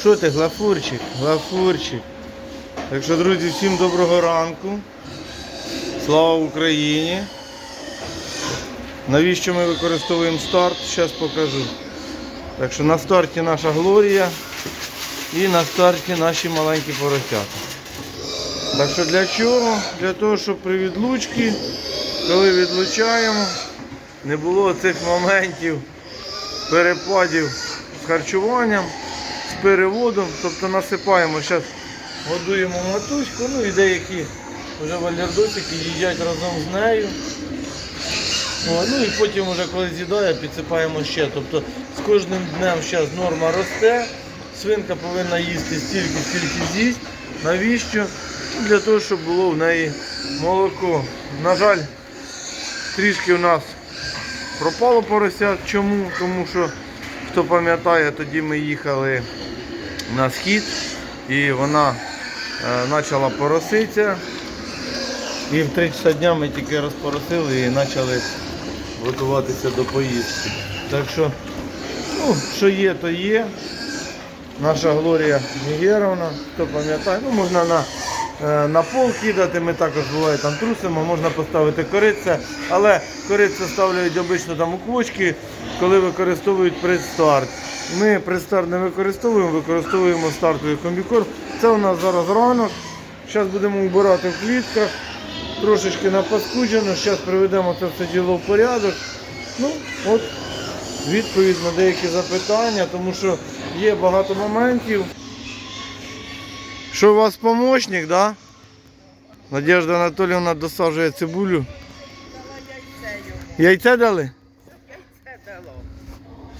Що ти, глафурчик? Глафурчик. Так що, друзі, всім доброго ранку. Слава Україні. Навіщо ми використовуємо старт? Зараз покажу. Так що на старті наша Глорія і на старті наші маленькі поросята. Так що для чого? Для того, щоб при відлучці, коли відлучаємо, не було цих моментів перепадів з харчуванням, переводом. Тобто насипаємо, зараз годуємо матуську, ну і деякі вже валярдосики їдять разом з нею. О, ну і потім, вже коли з'їдає, підсипаємо ще. Тобто з кожним днем зараз норма росте, свинка повинна їсти стільки, скільки з'їсть. Навіщо? Ну, Для того, щоб було в неї молоко. На жаль, трішки у нас пропало поросят. Чому? Тому що, хто пам'ятає, тоді ми їхали на схід і вона е, почала пороситися. І в 3 часа дня ми тільки розпоросили і почали готуватися до поїздки. Так що, ну, що є, то є. Наша Глорія Нігеровна, хто пам'ятає, ну можна на, на пол кидати, ми також буває там трусимо, можна поставити кориця, але кориця ставляють обично там у квочки, коли використовують предстарт. Ми предстарт не використовуємо, використовуємо стартовий комбікорм. Це у нас зараз ранок. Зараз будемо вбирати в клітках, трошечки напаскуджено, зараз приведемо це все діло в порядок. Ну, от відповідь на деякі запитання, тому що є багато моментів. Що у вас помощник, да? Надежда Анатоліївна досаджує цибулю. Яйце дали?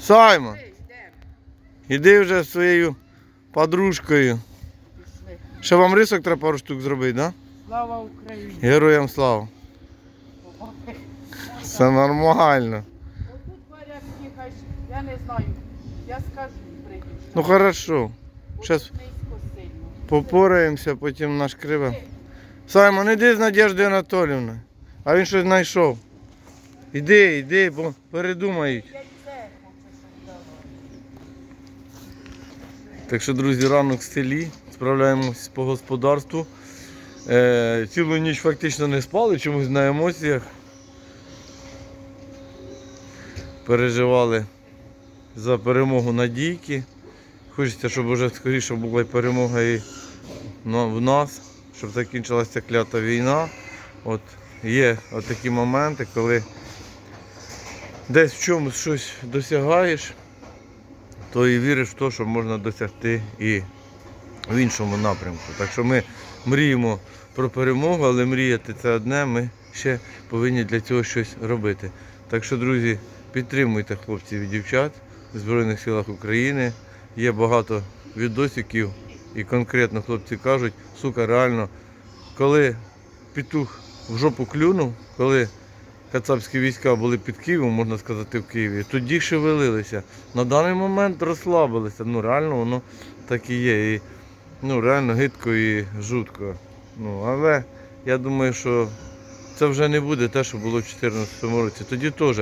Саймон, іди вже зі своєю подружкою. Ще вам рисок треба пару штук зробити, да? Слава Україні! Героям слава. Все нормально. Я не знаю. Я скажу. Ну хорошо. Сильно. Попораємося, потім наш криве. Саймон, іди з Надеждою Анатоліївною. А він щось знайшов. Іди, іди, бо передумають. Так що, друзі, ранок в селі, справляємось по господарству. Е, цілу ніч фактично не спали, чомусь на емоціях. Переживали за перемогу Надійки. Хочеться, щоб вже скоріше була перемога і в нас, щоб закінчилася клята війна. От є от такі моменти, коли десь в чомусь щось досягаєш, то і віриш в те, що можна досягти і в іншому напрямку. Так що ми мріємо про перемогу, але мріяти це одне, ми ще повинні для цього щось робити. Так що, друзі, підтримуйте хлопців і дівчат в Збройних силах України. Є багато відосиків, і конкретно хлопці кажуть, сука, реально, коли петух в жопу клюнув, коли кацапські війська були під Києвом, можна сказати, в Києві, тоді шевелилися. На даний момент розслабилися. Ну реально воно так і є. І, ну реально гидко і жутко. Ну, але я думаю, що це вже не буде те, що було в 2014 році. Тоді теж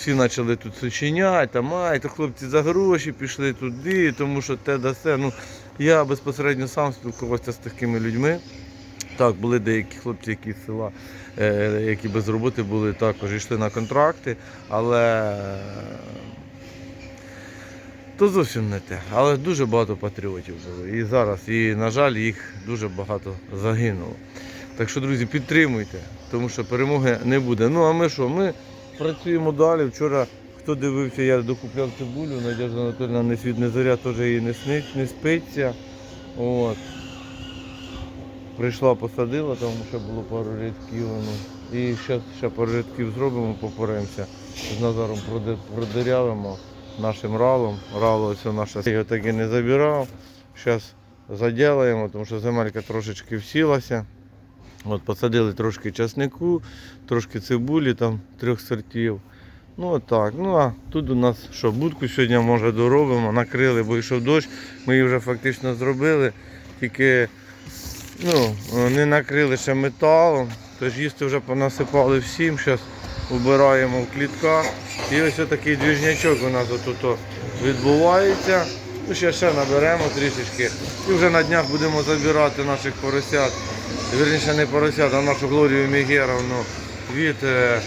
всі почали тут сочиняти, там, ай, то хлопці за гроші пішли туди, тому що те да се. Ну, я безпосередньо сам спілкувався з такими людьми. Так, були деякі хлопці, які з села, е, які без роботи були, також йшли на контракти, але е, то зовсім не те. Але дуже багато патріотів було. І зараз, і, на жаль, їх дуже багато загинуло. Так що, друзі, підтримуйте, тому що перемоги не буде. Ну а ми що? Ми працюємо далі. Вчора, хто дивився, я докупляв цибулю, Надежда Анатольовна не світ, не зоря, теж її не снить, не спиться. От. Прийшла, посадила, там ще було пару рядків. Ну. І зараз ще пару рядків зробимо, попоремося. З Назаром продирявимо нашим ралом. Рало ось наше я його так і не забирав. Зараз заділаємо, тому що земелька трошечки всілася. От, посадили трошки часнику, трошки цибулі, там трьох сортів. Ну отак. Ну а тут у нас що, будку сьогодні може доробимо, накрили, бо йшов дощ. Ми її вже фактично зробили. Тільки ну, не накрили ще металом. Тож їсти вже понасипали всім. Зараз убираємо в клітках. І ось такий двіжнячок у нас отут відбувається. Ну, ще ще наберемо трішечки. І вже на днях будемо забирати наших поросят. Вірніше не поросят, а нашу Глорію Мігеровну від е,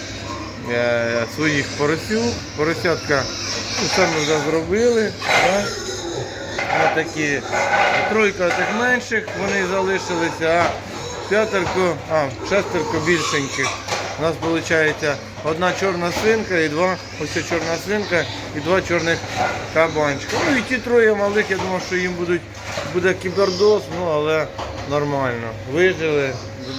е, своїх поросів. Поросятка ну, ми вже зробили. Так? Ось такі тройка тих менших, вони залишилися, а п'ятерку, а шестерку більшеньких. У нас виходить одна чорна свинка і два, ось чорна свинка і два чорних кабанчика. Ну і ті троє малих, я думав, що їм будуть, буде кібердоз, ну але нормально. Вижили,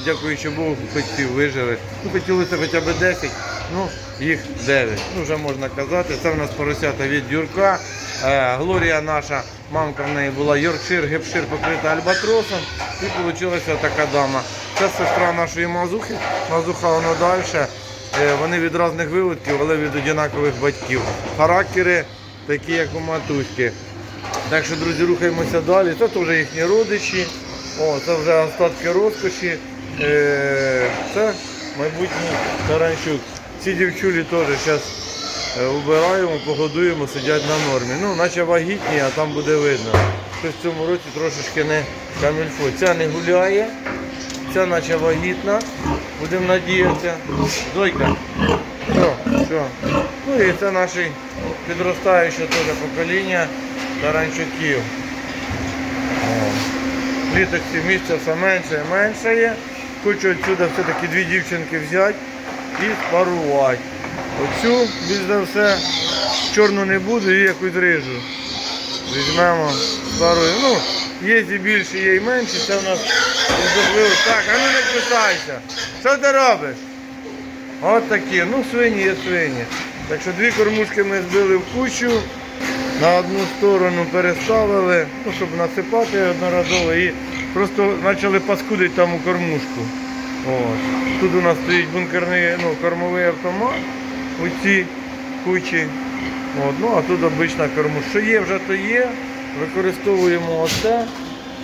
дякуючи Богу, хотів вижили. Ну хотілося хоча б 10, ну їх 9. Ну вже можна казати. Це в нас поросята від Юрка. Е, Глорія наша, мамка в неї була Йоркшир, гепшир покрита альбатросом. І вийшла така дама. Це сестра нашої мазухи. Мазуха воно далі. Е, Вони від різних виводків, але від однакових батьків. Характери такі, як у матуськи. Так що, друзі, рухаємося далі. Це теж їхні родичі. О, це вже остатки розкоші. Е, Це майбутній Таранчук. Ці дівчулі теж зараз убираємо, погодуємо, сидять на нормі. Ну, наче вагітні, а там буде видно. Що в цьому році трошечки не камільфо. Ця не гуляє, ця наче вагітна. Будемо надіятися. Дойка. Що, що? Ну і це наше підростаюче теж покоління таранчуків. О. Літочці місця все менше і менше є. Хочу відсюди все-таки дві дівчинки взяти і спарувати. Оцю, більш за все, чорну не буду і якусь рижу. Візьмемо старою. Ну, є і більше, є і менше, це в нас особливо. Так, а ну не кусайся. Що ти робиш? От такі, ну свині є свині. Так що дві кормушки ми збили в кучу, на одну сторону переставили, ну, щоб насипати одноразово і просто почали паскудити там у кормушку. От. Тут у нас стоїть бункерний ну, кормовий автомат у цій кучі. От. Ну, а тут обична кормушка. Що є, вже то є. Використовуємо оце.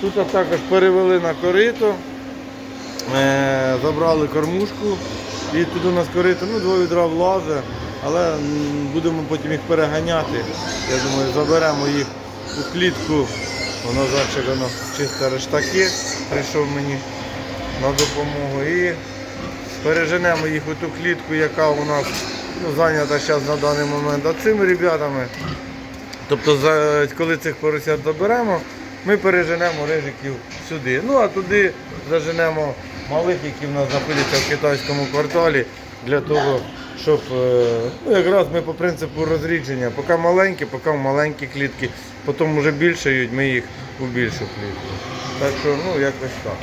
Тут також перевели на корито, е, забрали кормушку. І тут у нас корито, ну, два відра влазе, але будемо потім їх переганяти. Я думаю, заберемо їх у клітку. Воно воно чисто рештаки прийшов мені на допомогу. І переженемо їх у ту клітку, яка у нас ну, зайнята зараз на даний момент. А цими ребятами, тобто за, коли цих поросят заберемо, ми переженемо рижиків сюди. Ну а туди заженемо малих, які в нас знаходяться в китайському кварталі, для того, щоб е, ну, якраз ми по принципу розрідження, поки маленькі, поки маленькі клітки, потім вже більшають, ми їх у більшу клітку. Так що, ну, якось так.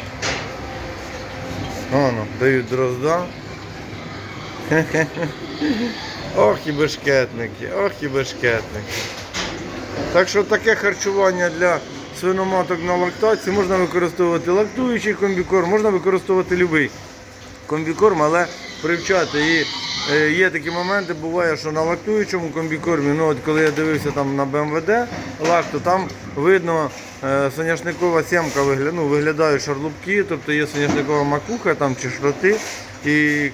Воно, дають дрозда. Ох і бешкетники, ох і бешкетники. Так що таке харчування для свиноматок на лактації можна використовувати лактуючий комбікорм, можна використовувати будь-який комбікорм, але привчати. І е, є такі моменти, буває, що на лактуючому комбікормі, ну от коли я дивився там на БМВД лакту, там видно е, соняшникова сімка виглядає, ну, виглядають шарлупки, тобто є соняшникова макуха там чи шроти. І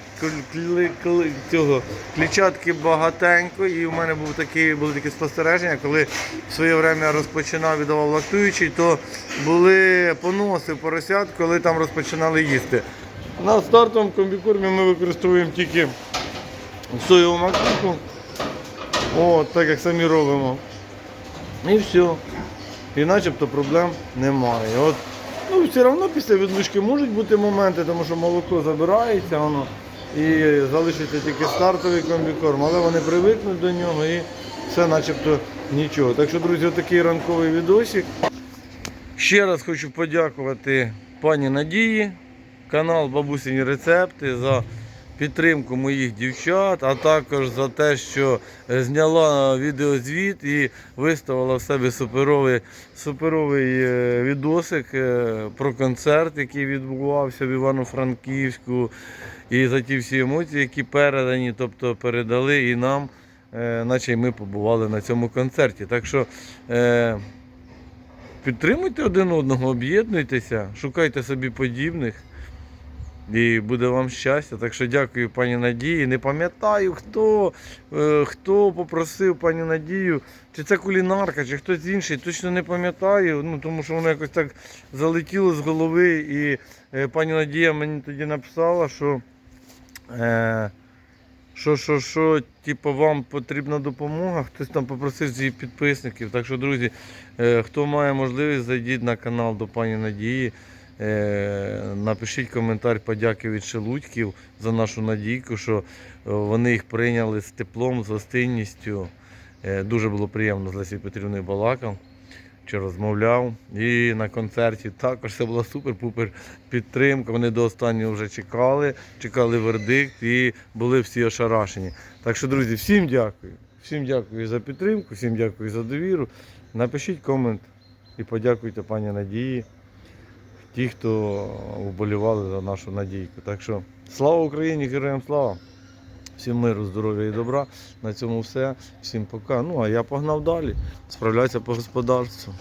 цього клітчатки багатенько, і в мене був такі, були такі спостереження, коли в своє время розпочинав віддавав лактуючий, то були поноси поросят, коли там розпочинали їсти. На стартовому комбікормі ми використовуємо тільки соєву макуху, О, так як самі робимо. І все. І начебто проблем немає. От, ну, все одно після відлучки можуть бути моменти, тому що молоко забирається воно і залишиться тільки стартовий комбікорм, але вони привикнуть до нього і все начебто нічого. Так що, друзі, отакий ранковий відосик. Ще раз хочу подякувати пані Надії, канал Бабусині Рецепти за підтримку моїх дівчат, а також за те, що зняла відеозвіт і виставила в себе суперовий, суперовий е, відосик е, про концерт, який відбувався в Івано-Франківську, і за ті всі емоції, які передані, тобто передали і нам, е, наче ми побували на цьому концерті. Так що Підтримуйте один одного, об'єднуйтеся, шукайте собі подібних. І буде вам щастя. Так що дякую пані Надії. Не пам'ятаю, хто, е, хто попросив пані Надію, чи це кулінарка, чи хтось інший, точно не пам'ятаю. Ну, тому що воно якось так залетіло з голови. І е, пані Надія мені тоді написала, що. Е, що, що, що, типу, вам потрібна допомога, хтось там попросив з її підписників. Так що, друзі, е, хто має можливість, зайдіть на канал до пані Надії. Е, напишіть коментар подяки від Шелудьків за нашу надійку, що е, вони їх прийняли з теплом, з гостинністю. Е, дуже було приємно з Лесією Петрівною балакав чи розмовляв. І на концерті також це була супер-пупер підтримка. Вони до останнього вже чекали, чекали вердикт і були всі ошарашені. Так що, друзі, всім дякую. Всім дякую за підтримку, всім дякую за довіру. Напишіть комент і подякуйте пані Надії, ті, хто вболівали за нашу надійку. Так що слава Україні, героям слава! Всім миру, здоров'я і добра. На цьому все. Всім пока. Ну а я погнав далі. Справлятися по господарству.